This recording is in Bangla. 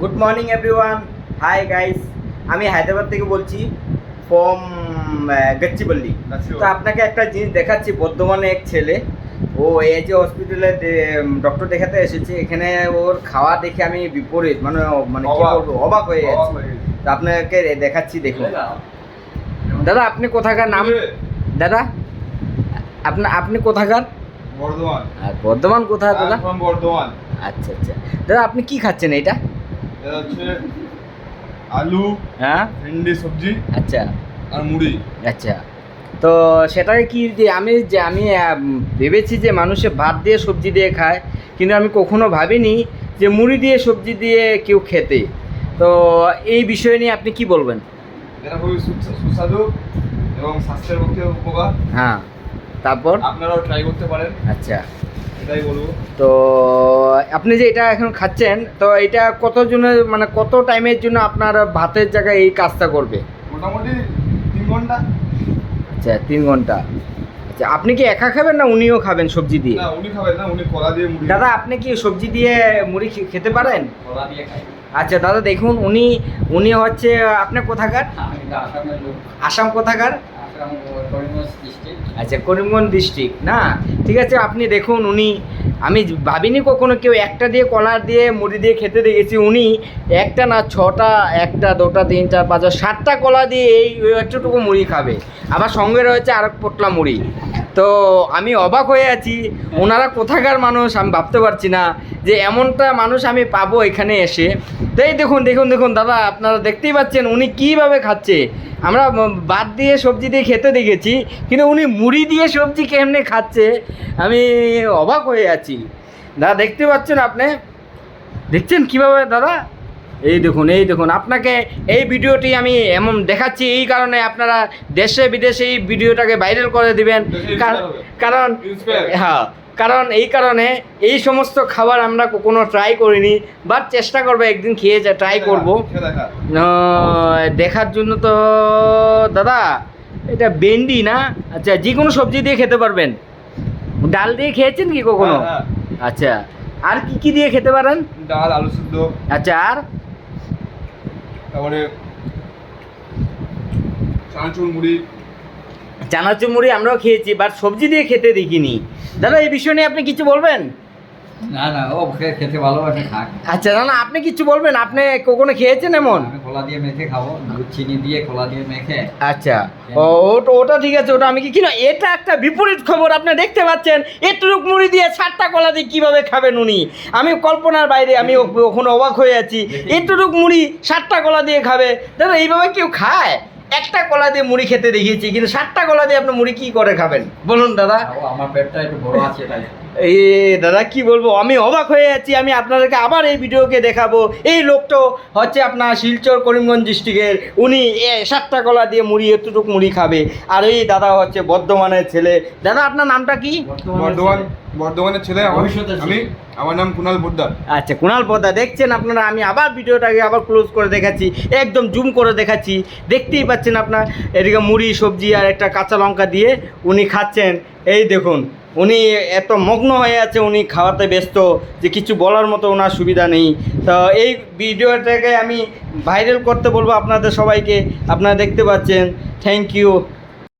Good morning everyone hi guys আমি হায়দ্রাবাদ থেকে বলছি ফ্রম গচ্চিবল্লী। তো আপনাকে একটা জিনিস দেখাচ্ছি বর্ধমানে এক ছেলে। ও এই যে হসপিটালে ডক্টর দেখাতে এসেছে। এখানে ওর খাওয়া দেখে আমি বিপরীত মানে মানে কি অবাক। বলব অবাক হয়ে যাচ্ছি। গেছি। তো আপনাকে দেখাচ্ছি দেখুন। দাদা আপনি কোথাকার নাম? দাদা আপনা আপনি কোথাকার? বর্ধমান। আর বর্ধমান কোথায় দাদা? বর্ধমান। আচ্ছা আচ্ছা। দাদা আপনি কি খাচ্ছেন এটা এটা হচ্ছে আলু হ্যাঁ? ভেন্ডি সবজি আচ্ছা। আর মুড়ি। আচ্ছা। তো সেটাকে কি যে আমি যে আমি ভেবেছি যে মানুষে ভাত দিয়ে সবজি দিয়ে খায় কিন্তু আমি কখনো ভাবিনি যে মুড়ি দিয়ে সবজি দিয়ে কেউ খেতে। তো এই বিষয় নিয়ে আপনি কি বলবেন? এটা খুবই সুস্বাদু এবং স্বাস্থ্যের পক্ষে উপকার। হ্যাঁ। তারপর? আপনারাও ট্রাই করতে পারেন। আচ্ছা। এটাই বলব। তো আপনি যে এটা এখন খাচ্ছেন তো এটা কত জনের মানে কত টাইমের জন্য আপনার ভাতের জায়গায় এই কাজটা করবে? মোটামুটি তিন ঘণ্টা। আচ্ছা তিন ঘণ্টা। আচ্ছা আপনি কি একা খাবেন না উনিও খাবেন সবজি দিয়ে? না উনি খাবেন না উনি কলা দিয়ে মুড়ি দাদা আপনি কি সবজি দিয়ে মুড়ি খেতে পারেন? কলা দিয়ে খাই। আচ্ছা দাদা দেখুন উনি উনি হচ্ছে আপনার কোথাকার? আসাম কোথাকার? আচ্ছা করিমগঞ্জ ডিস্ট্রিক্ট না, ঠিক আছে, আপনি দেখুন, উনি, আমি ভাবিনি কখনো কেউ একটা দিয়ে কলার দিয়ে, মুড়ি দিয়ে খেতে দেখেছি উনি। একটা না ছটা, একটা, দুটা, তিন, চার পাঁচটা সাতটা কলা দিয়ে এই একটুটুকু মুড়ি খাবে। আবার সঙ্গে রয়েছে আর পোটলা মুড়ি। তো আমি অবাক হয়ে আছি। ওনারা কোথাকার মানুষ আমি ভাবতে পারছি না যে এমনটা মানুষ আমি পাবো এখানে এসে। তাই দেখুন দেখুন দেখুন, দাদা, আপনারা দেখতেই পাচ্ছেন উনি কীভাবে খাচ্ছে। আমরা ভাত দিয়ে সবজি দিয়ে খেতে দেখেছি, কিন্তু উনি মুড়ি দিয়ে সবজি কেমনে খাচ্ছে, আমি অবাক হয়ে আছি। দাদা, দেখতে পাচ্ছেন আপনি? দেখছেন কীভাবে দাদা? এই দেখুন এই দেখুন। আপনাকে এই ভিডিওটি আমি এমন দেখাচ্ছি এই কারণে আপনারা দেশে বিদেশে এই ভিডিওটাকে ভাইরাল করে দিবেন। কার- কারণ হ্যাঁ কারণ এই কারণে এই সমস্ত খাবার আমরা কখনো ট্রাই করিনি বাট চেষ্টা করব একদিন খেয়ে যা ট্রাই করব। দেখার জন্য তো দাদা এটা বেন্ডি না? আচ্ছা যে কোনো সবজি দিয়ে খেতে পারবেন। ডাল দিয়ে খেয়েছেন কি কখনো? হ্যাঁ, হ্যাঁ। আচ্ছা আর কি কি দিয়ে খেতে পারেন? ডাল আলু সিদ্ধ। আচ্ছা আর? তারপরে চানাচুর মুড়ি। চানাচুর মুড়ি আমরাও খেয়েছি বাট সবজি দিয়ে খেতে দেখিনি। দাদা এই বিষয় নিয়ে আপনি কিছু বলবেন? না না ও খেতে ভালোবাসে খাক। আচ্ছা না না আপনি কিছু বলবেন? আপনি কখনো খেয়েছেন এমন? কলা দিয়ে মেখে খাব দুধ চিনি দিয়ে কলা দিয়ে মেখে। আচ্ছা। ও ওটা ওটা ঠিক আছে ওটা আমি কি কিনা এটা একটা বিপরীত খবর আপনি দেখতে পাচ্ছেন এটুক মুড়ি দিয়ে সাতটা কলা দিয়ে কীভাবে খাবেন উনি? আমি কল্পনার বাইরে আমি ওখানে অবাক হয়ে আছি। এটুক মুড়ি সাতটা কলা দিয়ে খাবে। দাদা এইভাবে কেউ খায়? একটা কলা দিয়ে মুড়ি খেতে দেখিয়েছি কিন্তু সাতটা কলা দিয়ে আপনি মুড়ি কি করে খাবেন? বলুন দাদা। আমার পেটটা একটু বড় আছে তাই। এই দাদা কি বলব? আমি অবাক হয়ে যাচ্ছি আমি আপনাদেরকে আবার এই ভিডিওকে দেখাবো। এই লোকটা হচ্ছে আপনার শিলচর করিমগঞ্জ ডিস্ট্রিক্টের। উনি এ সাতটা কলা দিয়ে মুড়ি এতটুকু মুড়ি খাবে। আর এই দাদা হচ্ছে বর্ধমানের ছেলে। দাদা আপনার নামটা কি? বর্ধমান বর্ধমানের ছেলে আমার- আমি আমার নাম কুনাল পোদ্দার। আচ্ছা কুণাল পদা দেখছেন আপনারা? আমি আবার ভিডিওটাকে আবার ক্লোজ করে দেখাচ্ছি। একদম জুম করে দেখাচ্ছি। দেখতেই পাচ্ছেন আপনার এদিকে মুড়ি সবজি আর একটা কাঁচা লঙ্কা দিয়ে উনি খাচ্ছেন। এই দেখুন। উনি এত মগ্ন হয়ে আছে, উনি খাওয়াতে ব্যস্ত যে কিছু বলার মতো ওনার সুবিধা নেই। তো এই ভিডিওটাকে আমি ভাইরাল করতে বলব আপনাদের সবাইকে। আপনারা দেখতে পাচ্ছেন। Thank you